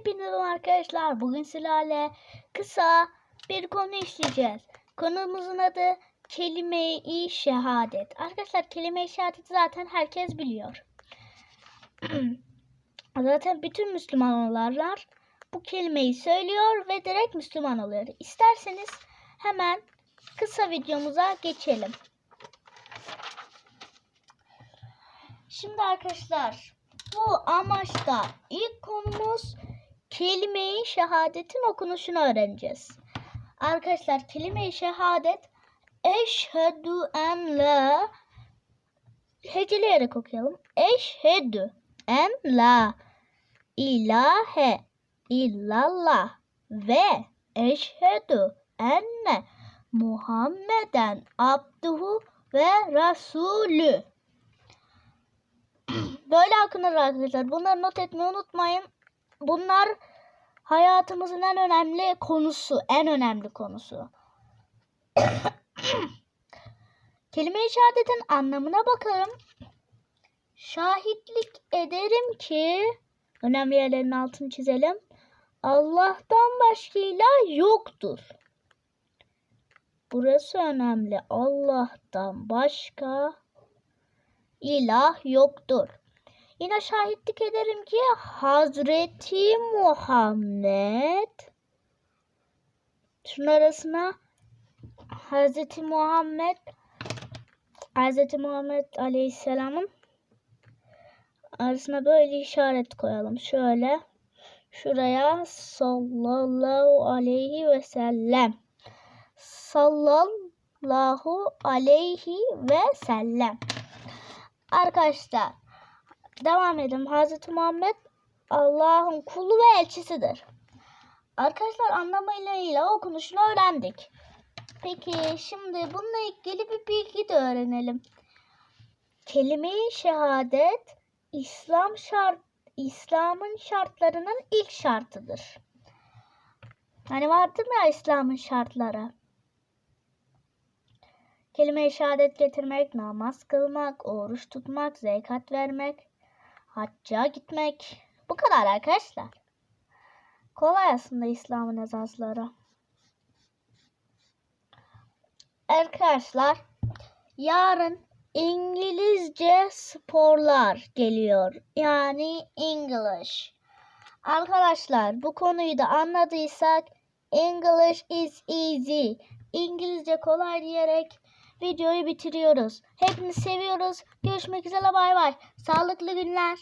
Hepinize arkadaşlar bugün sizlerle kısa bir konu işleyeceğiz. Konumuzun adı kelime-i şehadet. Arkadaşlar kelime-i şehadet zaten herkes biliyor. zaten bütün Müslümanlar bu kelimeyi söylüyor ve direkt Müslüman oluyor. İsterseniz hemen kısa videomuza geçelim. Şimdi arkadaşlar bu amaçta ilk konumuz kelime-i şehadetin okunuşunu öğreneceğiz. Arkadaşlar kelime-i şehadet eşhedü en la heceleyerek okuyalım. Eşhedü en la ilahe illallah ve eşhedü enne Muhammeden abduhu ve rasulü. Böyle okunur arkadaşlar. Bunları not etmeyi unutmayın. Bunlar hayatımızın en önemli konusu. En önemli konusu. Kelime-i şehadetin anlamına bakalım. Şahitlik ederim ki önemli yerlerin altını çizelim. Allah'tan başka ilah yoktur. Burası önemli. Allah'tan başka ilah yoktur. Yine şahitlik ederim ki Hazreti Muhammed. Şunun arasına Hazreti Muhammed Hazreti Muhammed Aleyhisselam'ın arasına böyle işaret koyalım. Şöyle şuraya sallallahu aleyhi ve sellem. Sallallahu aleyhi ve sellem. Arkadaşlar devam edelim. Hazreti Muhammed Allah'ın kulu ve elçisidir. Arkadaşlar anlamıyla okunuşunu öğrendik. Peki şimdi bununla ilgili bir bilgi de öğrenelim. Kelime-i şehadet İslam şart İslam'ın şartlarının ilk şartıdır. Hani vardır ya İslam'ın şartları. Kelime-i şehadet getirmek, namaz kılmak, oruç tutmak, zekat vermek, hacca gitmek. Bu kadar arkadaşlar. Kolay aslında İslam'ın esasları. Arkadaşlar yarın İngilizce sporlar geliyor. Yani English. Arkadaşlar bu konuyu da anladıysak English is easy. İngilizce kolay diyerek videoyu bitiriyoruz. Hepinizi seviyoruz. Görüşmek üzere bay bay. Sağlıklı günler.